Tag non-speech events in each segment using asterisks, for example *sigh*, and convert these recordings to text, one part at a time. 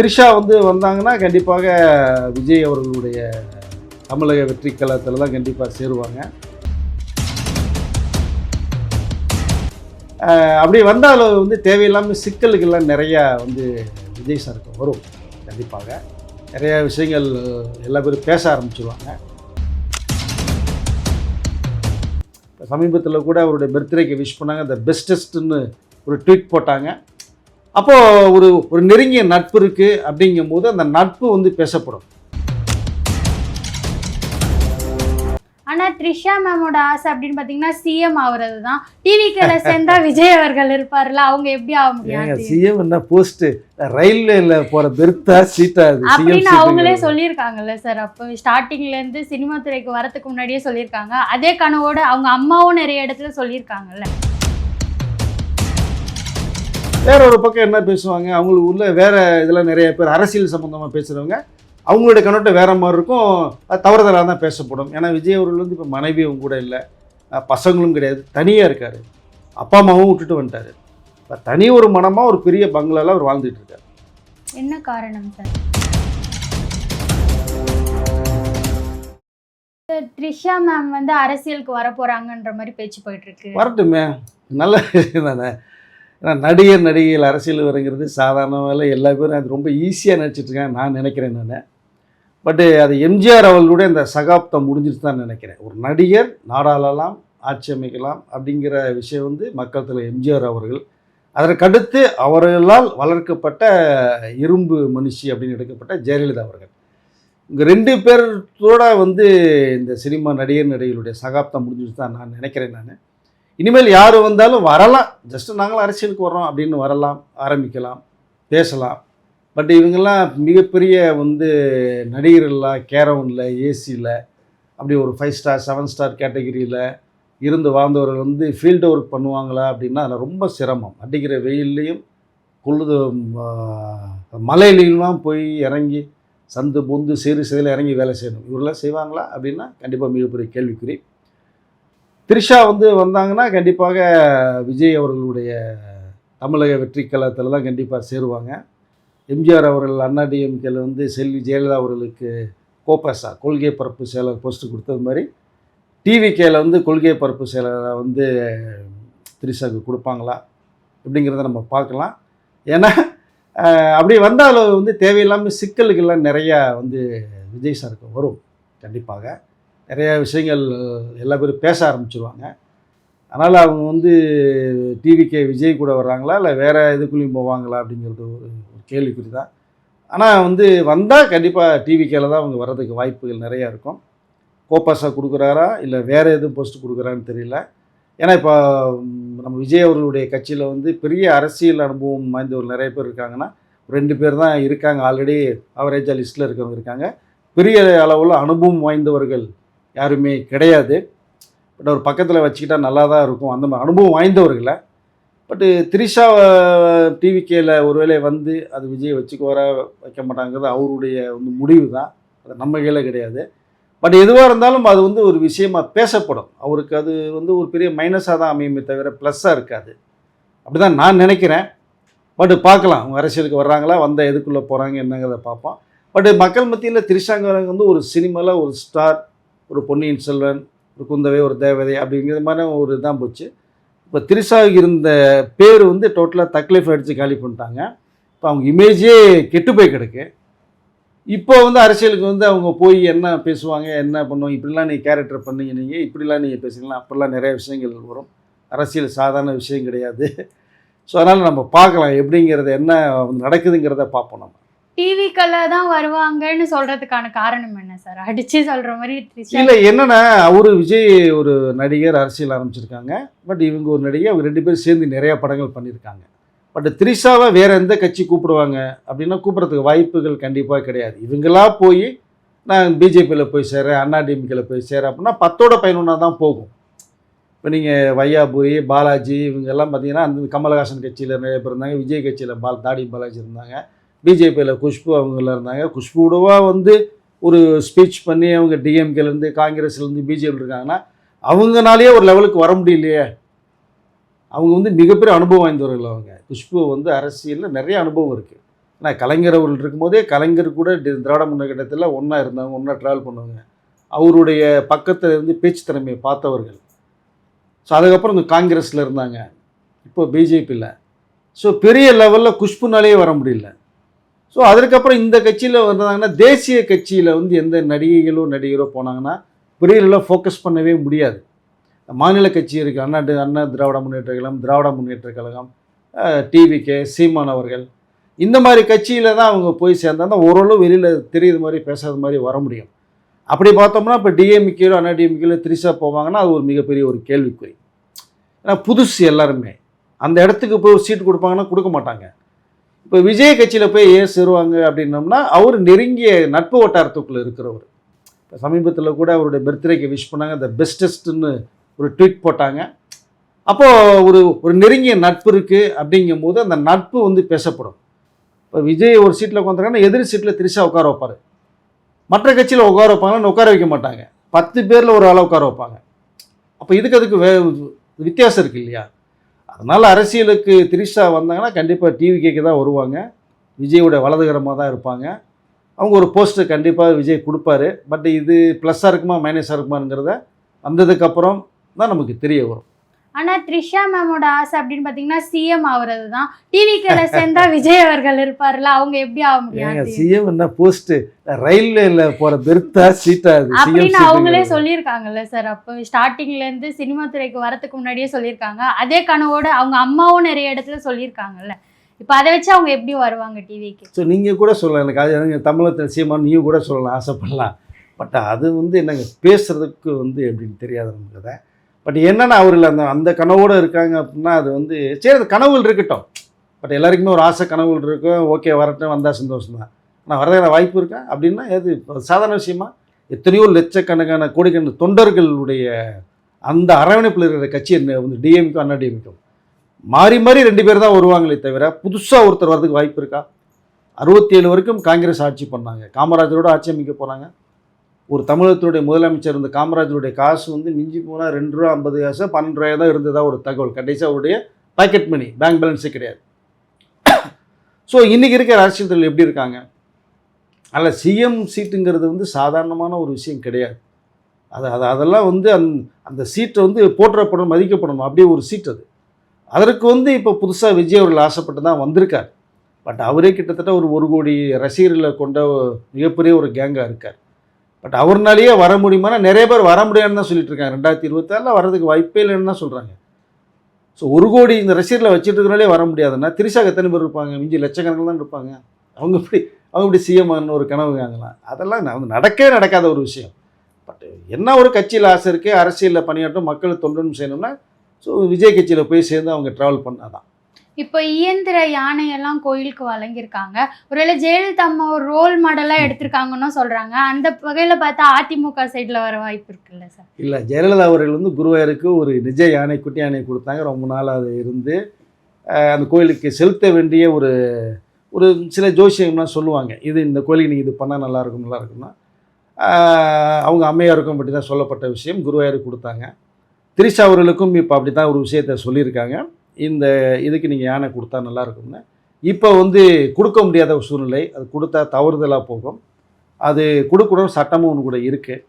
த்ரிஷா வந்து வந்தாங்கன்னா கண்டிப்பாக விஜய் அவர்களுடைய தமிழக வெற்றி கழகத்தில் தான் கண்டிப்பாக சேருவாங்க. அப்படி வந்தால் வந்து தேவையில்லாமல் சிக்கலுக்கெல்லாம் நிறையா வந்து விஜய் சாருக்கு வரும். கண்டிப்பாக. நிறையா விஷயங்கள் எல்லா பேரும் பேச ஆரம்பிச்சிருவாங்க. சமீபத்தில் கூட அவருடைய பர்த்டேக்கு விஷ் பண்ணாங்க. த பெஸ்டஸ்ட்னு ஒரு ட்வீட் போட்டாங்க. அப்போது ஒரு ஒரு நெருங்கிய நட்பு இருக்குது அப்படிங்கும்போது அந்த நட்பு வந்து பேசப்படும். ஆனா த்ரிஷா மேமோட ஆசை அப்படின்னு பாத்தீங்கன்னா சிஎம் ஆகுறது தான் டிவிக்கில சேர்ந்தா *laughs* விஜய் அவர்கள் இருப்பார்ல அவங்க எப்படி ஆக முடியாது சிஎம் என்ன போஸ்ட் ரயில்வேல போற பெர்த்தா சீட்டா அது அப்படின்னு அவங்களே சொல்லியிருக்காங்கல்ல சார் அப்போ ஸ்டார்டிங்ல இருந்து சினிமா துறைக்கு வரதுக்கு முன்னாடியே சொல்லியிருக்காங்க. அதே கனவோட அவங்க அம்மாவும் நிறைய இடத்துல சொல்லியிருக்காங்கல்ல. வேற ஒரு பக்கம் என்ன பேசுவாங்க? அவங்களுக்கு உள்ள வேற இதெல்லாம் நிறைய பேர் அரசியல் சம்பந்தமா பேசுறவங்க அவங்களுடைய கண்ணோட்டம் வேற மாதிரி இருக்கும். அது தவறுதலாக தான் பேசப்படும். ஏன்னா விஜய் அவர்கள் வந்து இப்போ மனைவியும் கூட இல்லை. பசங்களும் கிடையாது. தனியாக இருக்காரு. அப்பா அம்மாவும் விட்டுட்டு வந்துட்டாரு. இப்போ தனி ஒரு மனமாக ஒரு பெரிய பங்களால அவர் வாழ்ந்துட்டு இருக்காரு. என்ன காரணம் சார் சார், த்ரிஷா மேம் வந்து அரசியலுக்கு வர போறாங்கன்ற மாதிரி பேச்சு போயிட்டு இருக்கு. வரட்டுமே. நல்ல விஷயம் தானே. ஏன்னா நடிகர் நடிகைகள் அரசியல் வரங்கிறது சாதாரண வேலை. எல்லா பேரும் அது ரொம்ப ஈஸியாக நினச்சிட்ருக்காங்க நான் நினைக்கிறேன் நான். பட்டு அது எம்ஜிஆர் அவர்களுடைய இந்த சகாப்தம் முடிஞ்சிட்டு தான் நினைக்கிறேன். ஒரு நடிகர் நாடாளலாம் ஆட்சி அமைக்கலாம் அப்படிங்கிற விஷயம் வந்து மக்கள் எம்ஜிஆர் அவர்கள். அதற்கடுத்து அவர்களால் வளர்க்கப்பட்ட இரும்பு மனுஷி அப்படின்னு எடுக்கப்பட்ட ஜெயலலிதா அவர்கள். இங்கே ரெண்டு பேர்த்தோட வந்து இந்த சினிமா நடிகர் நடிகைகளுடைய சகாப்தம் முடிஞ்சிட்டு தான் நான் நினைக்கிறேன் நான். இனிமேல் யார் வந்தாலும் வரலாம். ஜஸ்ட் நாங்களும் அரசியலுக்கு வர்றோம் அப்படின்னு வரலாம் ஆரம்பிக்கலாம் பேசலாம். பட் இவங்கெல்லாம் மிகப்பெரிய வந்து நடிகர்கள்லாம் கேரவுனில் ஏசியில் அப்படி ஒரு ஃபைவ் ஸ்டார் செவன் ஸ்டார் கேட்டகிரியில் இருந்து வாழ்ந்தவர்கள் வந்து ஃபீல்டு ஒர்க் பண்ணுவாங்களா அப்படின்னா அதில் ரொம்ப சிரமம். அடிக்கிற வெயில்லையும் கொள்ளுது மலையிலையும்லாம் போய் இறங்கி சந்து பொந்து சிறு சிறையில் இறங்கி வேலை செய்யணும். இவரெல்லாம் செய்வாங்களா அப்படின்னா கண்டிப்பாக மிகப்பெரிய கேள்விக்குறி. த்ரிஷா வந்து வந்தாங்கன்னா கண்டிப்பாக விஜய் அவர்களுடைய தமிழக வெற்றி கழகத்தில் தான் கண்டிப்பாக சேருவாங்க. எம்ஜிஆர் அவர்கள் அண்ணா டிஎம்கேல வந்து செல்வி ஜெயலலிதா அவர்களுக்கு கோபஸா கொள்கை பரப்பு செயலர் போஸ்ட் கொடுத்தது மாதிரி டிவிகேல வந்து கொள்கை பரப்பு செயலரை வந்து த்ரிஷாவுக்கு கொடுப்பாங்களா அப்படிங்கிறத நம்ம பார்க்கலாம். ஏன்னா அப்படி வந்தாலும் வந்து தேவையில்லாமல் சிக்கல்கள்லாம் நிறையா வந்து விஜய் சாருக்கு வரும் கண்டிப்பாக. நிறையா விஷயங்கள் எல்லா பேரும் பேச ஆரம்பிச்சிருவாங்க. அதனால் அவங்க வந்து டிவிக்கே விஜய் கூட வர்றாங்களா இல்லை வேறு இதுக்குள்ளேயும் போவாங்களா அப்படிங்கிறது ஒரு கேள்விக்குறி தான் ஆனால் வந்து வந்தால் கண்டிப்பாக டிவிக்கேல தான் அவங்க வர்றதுக்கு வாய்ப்புகள் நிறையா இருக்கும். கோப்பாஸாக கொடுக்குறாரா இல்லை வேறு எதுவும் போஸ்ட் கொடுக்குறான்னு தெரியல. ஏன்னா இப்போ நம்ம விஜய் அவர்களுடைய கட்சியில் வந்து பெரிய அரசியல் அனுபவம் வாய்ந்தவர் நிறைய பேர் இருக்காங்கன்னா ரெண்டு பேர் தான் இருக்காங்க. ஆல்ரெடி அவரேஜாக லிஸ்ட்டில் இருக்கிறவங்க இருக்காங்க. பெரிய அளவில் அனுபவம் வாய்ந்தவர்கள் யாருமே கிடையாது. பட் ஒரு பக்கத்தில் வச்சுக்கிட்டா நல்லா தான் இருக்கும். அந்த மாதிரி அனுபவம் வாய்ந்தவர்களை பட்டு திரிஷா டிவிகேல ஒருவேளை வந்து அது விஜய் வச்சுக்குவாரா வைக்க மாட்டாங்கிறது அவருடைய வந்து முடிவு தான் அது நம்ம கையில் கிடையாது. பட் எதுவாக இருந்தாலும் அது வந்து ஒரு விஷயமா பேசப்படும். அவருக்கு அது வந்து ஒரு பெரிய மைனஸாக தான் அமையுமே தவிர ப்ளஸ்ஸாக இருக்காது. அப்படி தான் நான் நினைக்கிறேன். பட் பார்க்கலாம். அவங்க அரசியலுக்கு வர்றாங்களா வந்தால் எதுக்குள்ளே போகிறாங்க என்னங்கிறத பார்ப்போம். பட் மக்கள் மத்தியில் திரிஷாங்கிறவங்க வந்து ஒரு சினிமாவில் ஒரு ஸ்டார் ஒரு பொன்னியின் செல்வன் ஒரு குந்தவை ஒரு தேவதை அப்படிங்கிற மாதிரி ஒரு இதான் போச்சு. இப்போ திரிசாவுக்கு இருந்த பேர் வந்து டோட்டலாக தக்லீஃப் அடித்து காலி பண்ணிட்டாங்க. இப்போ அவங்க இமேஜே கெட்டு போய் கிடக்கு. இப்போ வந்து அரசியலுக்கு வந்து அவங்க போய் என்ன பேசுவாங்க என்ன பண்ணுவாங்க இப்படிலாம் நீங்கள் கேரக்டர் பண்ணீங்க நீங்கள் இப்படிலாம் நீங்கள் பேசுங்களா அப்படிலாம் நிறைய விஷயங்கள் வரும். அரசியல் சாதாரண விஷயம் கிடையாது. ஸோ அதனால் நம்ம பார்க்கலாம் எப்படிங்கிறது என்ன நடக்குதுங்கிறத பார்ப்போம் நம்ம. டிவிக்கல்ல தான் வருவாங்கன்னு சொல்றதுக்கான காரணம் என்ன சார்? அடிச்சு சொல்ற மாதிரி த்ரிஷா இல்லை என்னன்னா அவரு விஜய் ஒரு நடிகர் அரசியல் ஆரம்பிச்சிருக்காங்க. பட் இவங்க ஒரு நடிகை அவங்க ரெண்டு பேரும் சேர்ந்து நிறைய படங்கள் பண்ணியிருக்காங்க பட் த்ரிஷாவை வேற எந்த கட்சி கூப்பிடுவாங்க அப்படின்னா கூப்பிட்றதுக்கு வாய்ப்புகள் கண்டிப்பாக கிடையாது. இவங்களா போய் நான் பிஜேபியில் போய் சேரேன் அண்ணா டிஎம்கேல போய் சேரேன் அப்படின்னா பத்தோட பதினொன்றா தான் போகும். இப்போ நீங்கள் வையாபுரி பாலாஜி இவங்கெல்லாம் பார்த்தீங்கன்னா அந்த கமலஹாசன் கட்சியில் நிறைய பேர் இருந்தாங்க விஜய் கட்சியில் பால் தாடி பாலாஜி இருந்தாங்க. பிஜேபியில் குஷ்பு அவங்களாம் இருந்தாங்க. குஷ்புடவா வந்து ஒரு ஸ்பீச் பண்ணி அவங்க டிஎம்கேலேருந்து காங்கிரஸ்லேருந்து பிஜேபி இருக்காங்கன்னா அவங்கனாலேயே ஒரு லெவலுக்கு வர முடியலையே. அவங்க வந்து மிகப்பெரிய அனுபவம் வாய்ந்தவர்கள் அவங்க. குஷ்பு வந்து அரசியலில் நிறைய அனுபவம் இருக்குது ஆனால் கலைஞர் அவர்கள் இருக்கும்போதே கலைஞர் கூட திராவிட முன்னேற்றத்தில் ஒன்றா இருந்தாங்க ஒன்றா ட்ராவல் பண்ணுவாங்க. அவருடைய பக்கத்தில் இருந்து பேச்சு திறமையை பார்த்தவர்கள். ஸோ அதுக்கப்புறம் இந்த காங்கிரஸில் இருந்தாங்க. இப்போ பிஜேபியில் ஸோ பெரிய லெவலில் குஷ்புனாலேயே வர முடியல. ஸோ அதற்கப்புறம் இந்த கட்சியில் வந்தாங்கன்னா தேசிய கட்சியில் வந்து எந்த நடிகைகளோ நடிகரோ போனாங்கன்னா பிரிவுகளில் ஃபோக்கஸ் பண்ணவே முடியாது. மாநில கட்சி இருக்குது அண்ணா அண்ணா திராவிட முன்னேற்ற கழகம் திராவிட முன்னேற்ற கழகம் டிவிகே சீமான் அவர்கள். இந்த மாதிரி கட்சியில் தான் அவங்க போய் சேர்ந்தாங்க ஓரளவு வெளியில் தெரியுது மாதிரி பேசாத மாதிரி வர முடியும். அப்படி பார்த்தோம்னா இப்போ டிஎம்கேலோ அண்ணா டிஎம்கேலோ திரிசா போவாங்கன்னா அது ஒரு மிகப்பெரிய ஒரு கேள்விக்குறி. ஏன்னா புதுசு எல்லாருமே. அந்த இடத்துக்கு போய் ஒரு சீட் கொடுப்பாங்கன்னா கொடுக்க மாட்டாங்க. இப்போ விஜய் கட்சியில் போய் ஏன் சேருவாங்க அப்படின்னோம்னா அவர் நெருங்கிய நட்பு வட்டாரத்துக்குள்ளே இருக்கிறவர். இப்போ சமீபத்தில் கூட அவருடைய பர்த்டேக்கு விஷ் பண்ணாங்க த பெஸ்டஸ்ட்னு ஒரு ட்வீட் போட்டாங்க. அப்போது ஒரு ஒரு நெருங்கிய நட்பு இருக்குது அப்படிங்கும் போது அந்த நட்பு வந்து பேசப்படும். இப்போ விஜய் ஒரு சீட்டில் உட்காந்துருக்காங்கன்னா எதிர் சீட்டில் திரிஷா உட்கார வைப்பார். மற்ற கட்சியில் உட்கார வைப்பாங்கன்னு உட்கார வைக்க மாட்டாங்க. பத்து பேரில் ஒரு ஆளை உட்கார வைப்பாங்க. அப்போ இதுக்கு அதுக்கு வே வித்தியாசம் இருக்குது இல்லையா? அதனால் அரசியலுக்கு திரிஷா வந்தாங்கன்னா கண்டிப்பாக டிவிகேக்கு தான் வருவாங்க. விஜயோட வலதுகரமாக தான் இருப்பாங்க. அவங்க ஒரு போஸ்ட்டு கண்டிப்பாக விஜய் கொடுப்பாரு. பட் இது ப்ளஸ்ஸாக இருக்குமா மைனஸாக இருக்குமாங்கிறத வந்ததுக்கப்புறம் தான் நமக்கு தெரிய வரும். ஆனா த்ரிஷா மேமோட ஆசை அப்படின்னு பாத்தீங்கன்னா சிஎம் ஆகுறது தான் டிவிக்கேல சேர்ந்தா விஜய் அவர்கள் இருப்பார்ல அவங்க எப்படி ஆக முடியும்? சிஎம் என்ன போஸ்ட் ரயில்வேல போற பெருத்தா சீட்டா அது அப்படின்னு அவங்களே சொல்லியிருக்காங்கல்ல சார் அப்போ ஸ்டார்டிங்ல இருந்து சினிமா துறைக்கு வரதுக்கு முன்னாடியே சொல்லியிருக்காங்க. அதே கனவோட அவங்க அம்மாவும் நிறைய இடத்துல சொல்லியிருக்காங்கல்ல. இப்போ அதை வச்சு அவங்க எப்படி வருவாங்க டிவிக்கு ஸோ நீங்கள் கூட சொல்லலாம். எனக்கு அது எனக்கு தமிழத்தில் சீமான் நீயும் கூட சொல்லலாம் ஆசைப்படலாம். பட் அது வந்து என்னங்க பேசுறதுக்கு வந்து எப்படின்னு தெரியாது நமக்கு அதை பட் என்னென்னா அவர்கள் அந்த அந்த கனவோடு இருக்காங்க அப்படின்னா அது வந்து சரி அது கனவுகள் இருக்கட்டும். பட் எல்லாருக்குமே ஒரு ஆசை கனவுகள் இருக்கும். ஓகே வரட்டும் வந்தால் சந்தோஷம் தான் ஆனால் வரதுக்கான வாய்ப்பு இருக்கா? அப்படின்னா எது சாதாரண விஷயமா எத்தனையோ லட்சக்கணக்கான கோடிக்கணக்கான தொண்டர்களுடைய அந்த அரவணைப்பில் இருக்கிற கட்சி வந்து டிஎம்கோ அண்ணா டிஎம்கோ மாறி மாறி ரெண்டு பேர் தான் வருவாங்களே தவிர புதுசாக ஒருத்தர் வரதுக்கு வாய்ப்பு இருக்கா? அறுபத்தி ஏழு வரைக்கும் காங்கிரஸ் ஆட்சி பண்ணாங்க. காமராஜரோட ஆட்சி அமைக்க போகிறாங்க ஒரு தமிழகத்துடைய முதலமைச்சர் இருந்த காமராஜருடைய காசு வந்து மிஞ்சி போனால் ரெண்டு ரூபா ஐம்பது காசு பன்னெண்டு ரூபாய் தான் இருந்ததா ஒரு தகவல். கடைசியாக அவருடைய பாக்கெட் மணி பேங்க் பேலன்ஸே கிடையாது. ஸோ இன்றைக்கி இருக்கிற அரசியல் தொழில் எப்படி இருக்காங்க? அதில் சிஎம் சீட்டுங்கிறது வந்து சாதாரணமான ஒரு விஷயம் கிடையாது. அது அது அதெல்லாம் வந்து அந் அந்த சீட்டை வந்து போற்றப்படணும் மதிக்கப்படணும். அப்படியே ஒரு சீட் அது. அதற்கு வந்து இப்போ புதுசாக விஜய் அவர்கள் ஆசைப்பட்டு தான் வந்திருக்கார். பட் அவரே கிட்டத்தட்ட ஒரு ஒரு கோடி ரசிகர்களை கொண்ட மிகப்பெரிய ஒரு கேங்காக இருக்கார். பட் அவர்னாலேயே வர முடியுமானா நிறைய பேர் வர முடியாதுன்னு தான் சொல்லிட்டு இருக்காங்க ரெண்டாயிரத்தி இருபத்தாறில் வர்றதுக்கு வாய்ப்பே இல்லைன்னு தான் சொல்கிறாங்க ஸோ ஒரு கோடி இந்த ரசிகர்களை வச்சுட்டு வர முடியாதுன்னா திரிசாக எத்தனை பேர் இருப்பாங்க? மிஞ்சி லட்சக்கணக்கில் தான் இருப்பாங்க. அவங்க இப்படி அவங்க இப்படி சிஎம் ஒரு கனவு அதெல்லாம் நான் வந்து நடக்கவே நடக்காத ஒரு விஷயம். பட் என்ன ஒரு கட்சியில் ஆசை இருக்குது அரசியலில் பணியாற்றும் மக்கள் தொண்டனும் செய்யணும்னா ஸோ விஜய் கட்சியில் போய் சேர்ந்து அவங்க ட்ராவல் பண்ணாதான். இப்போ இயந்திர யானையெல்லாம் கோயிலுக்கு வழங்கியிருக்காங்க. ஒருவேளை ஜெயலலிதா அம்மா ஒரு ரோல் மாடலா எடுத்திருக்காங்கன்னு சொல்றாங்க. அந்த வகையில பார்த்தா அதிமுக சைடுல வர வாய்ப்பு இருக்குல்ல சார்? இல்லை ஜெயலலிதா அவர்கள் வந்து குருவாயூருக்கு ஒரு நிஜ யானை குட்டி யானை கொடுத்தாங்க. ரொம்ப நாள் அது இருந்து அந்த கோயிலுக்கு செலுத்த வேண்டிய ஒரு ஒரு சில ஜோசியம்லாம் சொல்லுவாங்க. இது இந்த கோயிலுக்கு நீங்கள் இது பண்ணால் நல்லாயிருக்கும் நல்லா இருக்கும்னா. அஹ், அவங்க அம்மையாருக்கும் அப்படி தான் சொல்லப்பட்ட விஷயம். குருவாயூருக்கு கொடுத்தாங்க. திரிஷா அவர்களுக்கும் இப்போ அப்படி தான் ஒரு விஷயத்த சொல்லியிருக்காங்க. இந்த இதுக்கு நீங்கள் யானை கொடுத்தா நல்லா இருக்கும்னு. இப்போ வந்து கொடுக்க முடியாத ஒரு சூழ்நிலை அது கொடுத்தா தவறுதலாக போகும். அது கொடுக்கணும் சட்டமும் ஒன்று கூட இருக்குது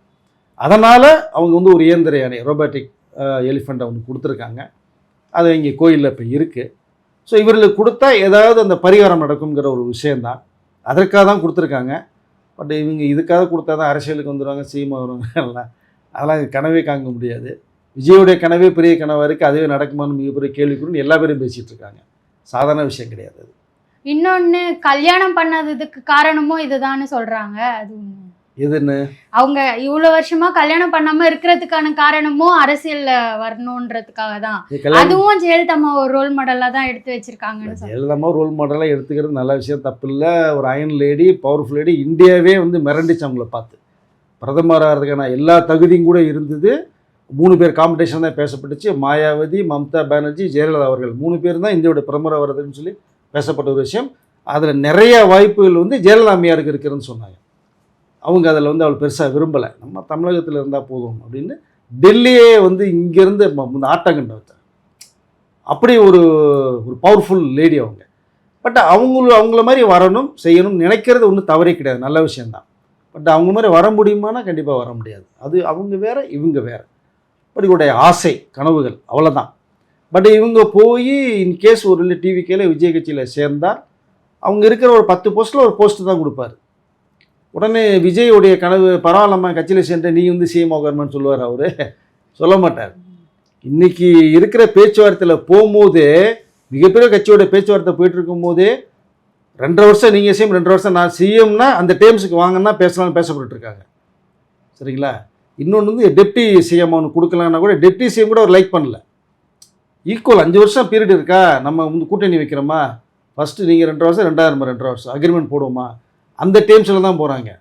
அதனால் அவங்க வந்து ஒரு இயந்திர யானை ரோபோட்டிக் எலிஃபெண்ட்டை ஒன்று கொடுத்துருக்காங்க. அது இங்கே கோயிலில் இப்போ இருக்குது ஸோ இவர்களுக்கு கொடுத்தா ஏதாவது அந்த பரிகாரம் நடக்குங்கிற ஒரு விஷயந்தான் அதற்காக தான் கொடுத்துருக்காங்க. பட் இவங்க இதுக்காக கொடுத்தா தான் அரசியலுக்கு வந்துடுவாங்க சீமா வருவாங்க எல்லாம். அதெல்லாம் கனவே காங்க முடியாது. விஜயோடைய கனவே பெரிய கனவாக இருக்குது அதுவே நடக்குமான்னு மிகப்பெரிய கேள்விக்குறின்னு எல்லா பேரும் பேசிகிட்டு இருக்காங்க. சாதாரண விஷயம் கிடையாது அது. இன்னொன்னு கல்யாணம் பண்ணாததுக்கு காரணமும் இதுதான்னு சொல்றாங்க. அது. எதுன்னு அவங்க இவ்வளவு வருஷமா கல்யாணம் பண்ணாம இருக்கிறதுக்கான காரணமும் அரசியல்ல வரணுன்றதுக்காக தான். அதுவும் ஜெயலலிதா அம்மா ஒரு ரோல் மாடலா தான் எடுத்து வச்சிருக்காங்கன்னு சொல்றாங்க. ஜெயலலிதா ரோல் மாடலாக எடுத்துக்கிறது நல்ல விஷயம் தப்பு இல்லை ஒரு அயன் லேடி பவர்ஃபுல் லேடி இந்தியாவே வந்து மிரண்டிச்சு அவங்கள பார்த்து. பிரதமர் ஆகிறதுக்கான எல்லா தகுதியும் கூட இருந்தது. மூணு பேர் காம்படிஷன் தான் பேசப்பட்டுச்சு. மாயாவதி மம்தா பானர்ஜி ஜெயலலிதா அவர்கள். மூணு பேர் தான் இந்தியோட பிரதமராக வருதுன்னு சொல்லி பேசப்பட்ட ஒரு விஷயம். அதில் நிறைய வாய்ப்புகள் வந்து ஜெயலலிதா அம்மையாருக்கு இருக்குதுன்னு சொன்னாங்க. அவங்க அதில் வந்து அவள் பெருசாக விரும்பலை. நம்ம தமிழகத்தில் இருந்தால் போதும் அப்படின்னு டெல்லியே வந்து இங்கேருந்து ஆட்டங்கண்ட வச்சாங்க. அப்படி ஒரு ஒரு பவர்ஃபுல் லேடி அவங்க. பட் அவங்களும் அவங்கள மாதிரி வரணும் செய்யணும் நினைக்கிறது ஒன்றும் தவறே கிடையாது. நல்ல விஷயம்தான். பட் அவங்க மாதிரி வர முடியுமானா கண்டிப்பாக வர முடியாது. அது அவங்க வேறு இவங்க வேற. பட் இவருடைய ஆசை கனவுகள் அவ்வளோதான் பட் இவங்க போய் இன்கேஸ் ஒரு இல்லை டிவி கேல விஜய் கட்சியில் சேர்ந்தால் அவங்க இருக்கிற ஒரு பத்து போஸ்ட்டில் ஒரு போஸ்ட்டு தான் கொடுப்பாரு. உடனே விஜயோடைய கனவு பரவாயில்லம்மா கட்சியில் சேர்ந்து நீ வந்து சிஎம் ஆகணும்னு சொல்லுவார் அவர். சொல்ல மாட்டார். இன்றைக்கி இருக்கிற பேச்சுவார்த்தையில் போகும்போது மிகப்பெரிய கட்சியோட பேச்சுவார்த்தை போயிட்டு இருக்கும்போதே ரெண்டரை வருஷம் நீங்கள் சிஎம் ரெண்டரை வருஷம் நான் சிஎம்னா அந்த டேம்ஸுக்கு வாங்கன்னா பேசலாம்னு பேசப்பட்டு இருக்காங்க. சரிங்களா? இன்னொன்று வந்து டெப்டி சிஎம் ஒன்று கொடுக்கலான்னா கூட டெப்டி சிஎம் கூட அவர் லைக் பண்ணல. ஈக்குவல் அஞ்சு வருஷம் பீரியட் இருக்கா? நம்ம வந்து கூட்டணி வைக்கிறோமா? ஃபஸ்ட்டு நீங்கள் ரெண்டு வருஷம் ரெண்டாயிரம் நம்ம ரெண்டரை வருஷம் அக்ரிமெண்ட் போடுவோமா? அந்த டேம்ஸில் தான் போகிறாங்க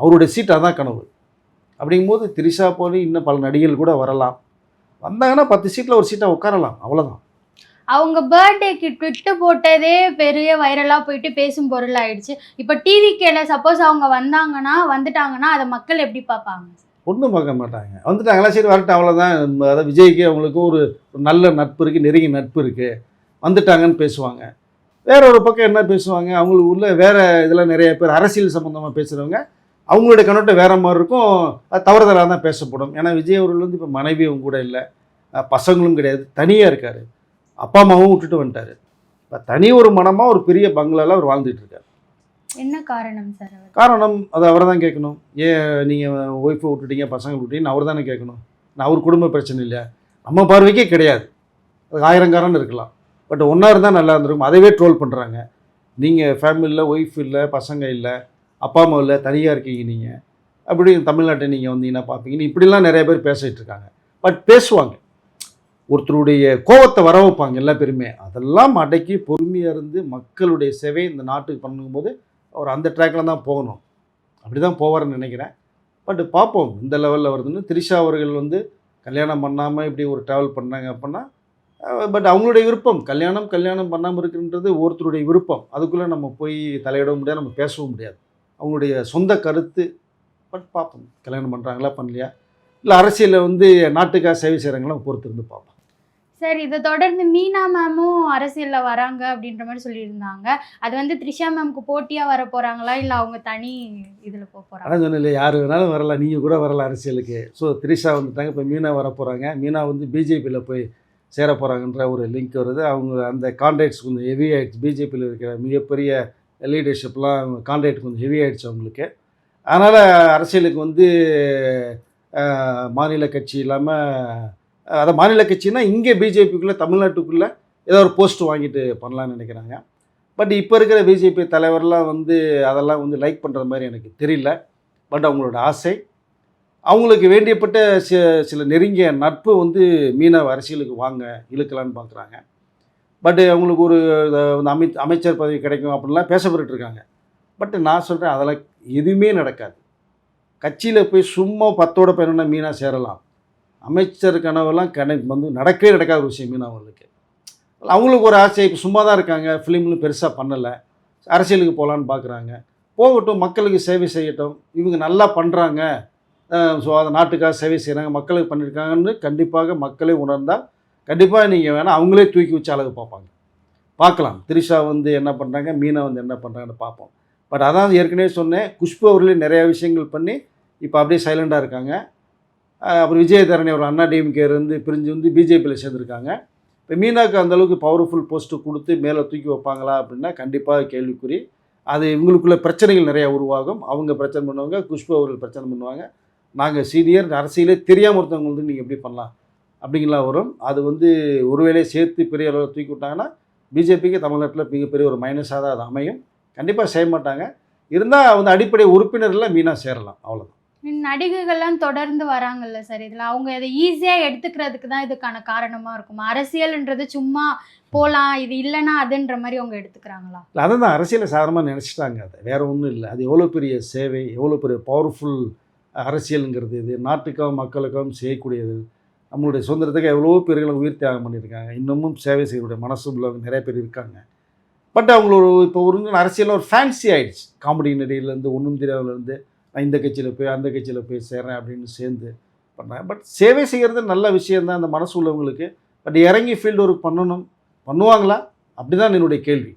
அவருடைய சீட் அதான் கனவு. அப்படிங்கும்போது திரிஷா போலி இன்னும் பல நடிகைகள் கூட வரலாம். வந்தாங்கன்னா பத்து சீட்டில் ஒரு சீட்டாக உட்காரலாம். அவ்வளோதான் அவங்க பர்த்டேக்கு ட்விட்டு போட்டதே பெரிய வைரலாக போயிட்டு பேசும் பொருள் ஆயிடுச்சு இப்போ டிவி கேல சப்போஸ் அவங்க வந்தாங்கன்னா வந்துட்டாங்கன்னா அதை மக்கள் எப்படி பார்ப்பாங்க? ஒன்றும் பார்க்க மாட்டாங்க. வந்துட்டாங்களா? சரி வரட்டும் அவ்வளோதான் அதாவது விஜய்க்கு அவங்களுக்கு ஒரு ஒரு நல்ல நட்பு இருக்குது நெருங்கிய நட்பு இருக்குது வந்துட்டாங்கன்னு பேசுவாங்க. வேற ஒரு பக்கம் என்ன பேசுவாங்க? அவங்களுக்கு உள்ள வேறு இதெல்லாம் நிறைய பேர் அரசியல் சம்மந்தமாக பேசுகிறவங்க அவங்களுடைய கண்ணோட்டம் வேற மாதிரி இருக்கும். அது தவறுதலாக தான் பேசப்படும். ஏன்னா விஜய் அவர்கள் வந்து இப்போ மனைவியும் கூட இல்லை. பசங்களும் கிடையாது. தனியாக இருக்கார். அப்பா அம்மாவும் விட்டுட்டு வந்துட்டார். இப்போ தனி ஒரு மனமாக ஒரு பெரிய பங்களால அவர் வாழ்ந்துட்டு இருக்கார். என்ன காரணம் சார் காரணம் அது அவரை தான் கேட்கணும். ஏன் நீங்கள் ஒய்ஃபை விட்டுட்டீங்க பசங்க விட்டுட்டீங்கன்னு அவர் தானே கேட்கணும். நான் அவர் குடும்ப பிரச்சனை இல்லை. நம்ம பார்வைக்கே கிடையாது. அது ஆயிரங்காரன் இருக்கலாம். பட் ஒன்றா இருந்தால் நல்லா இருந்திருக்கும். அதைவே ட்ரோல் பண்ணுறாங்க நீங்கள் ஃபேமிலியில் ஒய்ஃப் இல்லை பசங்க இல்லை அப்பா அம்மா இல்லை தனியாக இருக்கீங்க நீங்கள் அப்படி தமிழ்நாட்டை நீங்கள் வந்தீங்கன்னா பார்ப்பீங்கன்னு இப்படிலாம் நிறைய பேர் பேசிகிட்டு இருக்காங்க. பட் பேசுவாங்க. ஒருத்தருடைய கோபத்தை வர வைப்பாங்க எல்லா பேருமே. அதெல்லாம் அடக்கி பொறுமையாக இருந்து மக்களுடைய சேவை இந்த நாட்டுக்கு பண்ணும்போது அவர் அந்த ட்ராக்கில் தான் போகணும். அப்படி தான் போவார்னு நினைக்கிறேன். பட் பார்ப்போம் இந்த லெவலில் வருதுன்னு. திரிஷா அவர்கள் வந்து கல்யாணம் பண்ணாமல் இப்படி ஒரு ட்ராவல் பண்ணாங்க அப்படின்னா பட் அவங்களுடைய விருப்பம் கல்யாணம் கல்யாணம் பண்ணாமல் இருக்குன்றது ஒருத்தருடைய விருப்பம். அதுக்குள்ளே நம்ம போய் தலையிடவும் முடியாது நம்ம பேசவும் முடியாது. அவங்களுடைய சொந்த கருத்து பட் பார்ப்போம். கல்யாணம் பண்ணுறாங்களா பண்ணலையா? இல்லை அரசியலில் வந்து நாட்டுக்காக சேவை செய்கிறாங்களா பொறுத்திருந்து பார்ப்போம். சார் இதை தொடர்ந்து மீனா மேமும் அரசியலில் வராங்க அப்படின்ற மாதிரி சொல்லியிருந்தாங்க. அது வந்து த்ரிஷா மேம்க்கு போட்டியாக வர போகிறாங்களா இல்லை அவங்க தனி இதில் போக போகிறாங்க அதான் சொன்னேன் யார் வேணாலும் வரலாம் நீங்கள் கூட வரலாம் அரசியலுக்கு. ஸோ த்ரிஷா வந்துட்டாங்க இப்போ மீனா வர போகிறாங்க மீனா வந்து பிஜேபியில் போய் சேர போகிறாங்கன்ற ஒரு லிங்க் வருது. அவங்க அந்த கான்ட்ராக்ட்ஸ் கொஞ்சம் ஹெவி ஆகிடுச்சு பிஜேபியில் இருக்கிற மிகப்பெரிய லீடர்ஷிப்லாம் அவங்க கான்ட்ராக்ட் கொஞ்சம் ஹெவி ஆகிடுச்சு அவங்களுக்கு. அதனால் அரசியலுக்கு வந்து மாநில கட்சி இல்லாமல் அதை மாநில கட்சினா இங்கே பிஜேபிக்குள்ளே தமிழ்நாட்டுக்குள்ளே ஏதோ ஒரு போஸ்ட் வாங்கிட்டு பண்ணலான்னு நினைக்கிறாங்க. பட் இப்போ இருக்கிற பிஜேபி தலைவர்லாம் வந்து அதெல்லாம் வந்து லைக் பண்ணுற மாதிரி எனக்கு தெரியல. பட் அவங்களோட ஆசை. அவங்களுக்கு வேண்டியப்பட்ட சி சில நெருங்கிய நட்பு வந்து மீனவ அரசியலுக்கு வாங்க இழுக்கலான்னு பார்க்குறாங்க பட் அவங்களுக்கு ஒரு வந்து அமை அமைச்சர் பதவி கிடைக்கும் அப்படின்லாம் பேசப்பட்டு இருக்காங்க பட் நான் சொல்கிறேன் அதெல்லாம் எதுவுமே நடக்காது. கட்சியில் போய் சும்மா பத்தோட பதினொன்னா மீனாக சேரலாம். அமைச்சர் கனவெல்லாம் கணக்கு வந்து நடக்கவே நடக்காத ஒரு விஷயமே மீனா அவங்களுக்கு ஒரு ஆசை இப்போ சும்மா தான் இருக்காங்க ஃபிலிம்னு பெருசாக பண்ணலை அரசியலுக்கு போகலான்னு பார்க்குறாங்க போகட்டும் மக்களுக்கு சேவை செய்யட்டும் இவங்க நல்லா பண்ணுறாங்க ஸோ அதை நாட்டுக்காக சேவை செய்கிறாங்க மக்களுக்கு பண்ணியிருக்காங்கன்னு கண்டிப்பாக மக்களே உணர்ந்தால் கண்டிப்பாக நீங்கள் வேணால் அவங்களே தூக்கி வச்சு அழகு பார்ப்பாங்க. பார்க்கலாம். திரிஷா வந்து என்ன பண்ணுறாங்க மீனா வந்து என்ன பண்ணுறாங்கன்னு பார்ப்போம். பட் அதான் ஏற்கனவே சொன்னேன் குஷ்பு அவர்களே நிறையா விஷயங்கள் பண்ணி இப்போ அப்படியே சைலண்டாக இருக்காங்க. அப்புறம் விஜயதரணி ஒரு அண்ணா டிஎம்கே இருந்து பிரிஞ்சு வந்து பிஜேபியில் சேர்ந்துருக்காங்க. இப்போ மீனாக்கு அந்தளவுக்கு பவர்ஃபுல் போஸ்ட்டு கொடுத்து மேலே தூக்கி வைப்பாங்களா அப்படின்னா கண்டிப்பாக கேள்விக்குறி. அது இவங்களுக்குள்ள பிரச்சனைகள் நிறையா உருவாகும். அவங்க பிரச்சனை பண்ணுவாங்க குஷ்பு அவர்கள் பிரச்சனை பண்ணுவாங்க. நாங்கள் சீனியர் அரசியலே தெரியாமல் ஒருத்தவங்க வந்து நீங்கள் எப்படி பண்ணலாம் அப்படிங்கலாம் வரும். அது வந்து ஒருவேளை சேர்த்து பெரிய அளவில் தூக்கி விட்டாங்கன்னா பிஜேபிக்கு தமிழ்நாட்டில் மிகப்பெரிய ஒரு மைனஸாக தான் அது அமையும். கண்டிப்பாக செய்ய மாட்டாங்க. இருந்தால் வந்து அடிப்படை உறுப்பினர்களில் மீனாக சேரலாம். அவ்வளோதான் நடிகைகள்லாம் தொடர்ந்து வராங்கல்ல சார் இதில். அவங்க இதை ஈஸியாக எடுத்துக்கிறதுக்கு தான் இதுக்கான காரணமாக இருக்கும். அரசியல்ன்றது சும்மா போகலாம் இது இல்லைன்னா அதுன்ற மாதிரி அவங்க எடுத்துக்கிறாங்களா? இல்லை அதை தான் அரசியலை சாதாரணமாக நினச்சிட்டாங்க அதை. வேறு ஒன்றும் இல்லை. அது எவ்வளோ பெரிய சேவை எவ்வளோ பெரிய பவர்ஃபுல் அரசியலுங்கிறது இது. நாட்டுக்காகவும் மக்களுக்காகவும் செய்யக்கூடியது. நம்மளுடைய சுதந்திரத்துக்கு எவ்வளோ பேர்களை உயிர் தியாகம் பண்ணியிருக்காங்க. இன்னமும் சேவை செய்யக்கூடிய மனசு உள்ளவங்க நிறைய பேர் இருக்காங்க. பட் அவங்களோட இப்போ ஒரு அரசியலில் ஒரு ஃபேன்சி ஆகிடுச்சு காமெடி நடிகர்லேருந்து ஒன்றும் தெரியாதுலேருந்து நான் இந்த கட்சியில் போய் அந்த கட்சியில் போய் சேர்றேன் அப்படின்னு சேர்ந்து பண்ணேன். பட் சேவை செய்கிறது நல்ல விஷயந்தான் அந்த மனசு உள்ளவங்களுக்கு. பட் இறங்கி ஃபீல்டு ஒர்க் பண்ணணும் பண்ணுவாங்களா? அப்படி தான் என்னுடைய கேள்வி.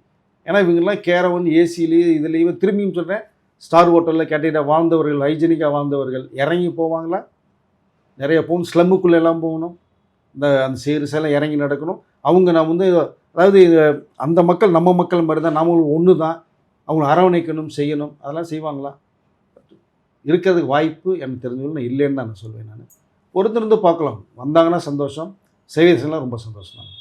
ஏன்னா இவங்கெல்லாம் கேரவன் ஏசிலேயே இதுலேயும் திரும்பியும் சொல்கிறேன் ஸ்டார் ஹோட்டலில் கேட்டீங்கன்னா வாழ்ந்தவர்கள் ஹைஜீனிக்காக வாழ்ந்தவர்கள் இறங்கி போவாங்களா? நிறைய போகணும். ஸ்லம்முக்குள்ளே எல்லாம் போகணும். இந்த அந்த சேரு சேலம் இறங்கி நடக்கணும். அவங்க நான் வந்து அதாவது அந்த மக்கள் நம்ம மக்கள் மாதிரி தான் நாமளும் ஒன்று தான் அவங்களை அரவணைக்கணும் செய்யணும். அதெல்லாம் செய்வாங்களா? இருக்கிறதுக்கு வாய்ப்பு எனக்கு தெரிஞ்சவங்க இல்லைன்னு தான் நான் சொல்வேன் நான். பொறுத்திருந்து பார்க்கலாம். வந்தாங்கன்னா சந்தோஷம். செய்வதெல்லாம் ரொம்ப சந்தோஷம். தான்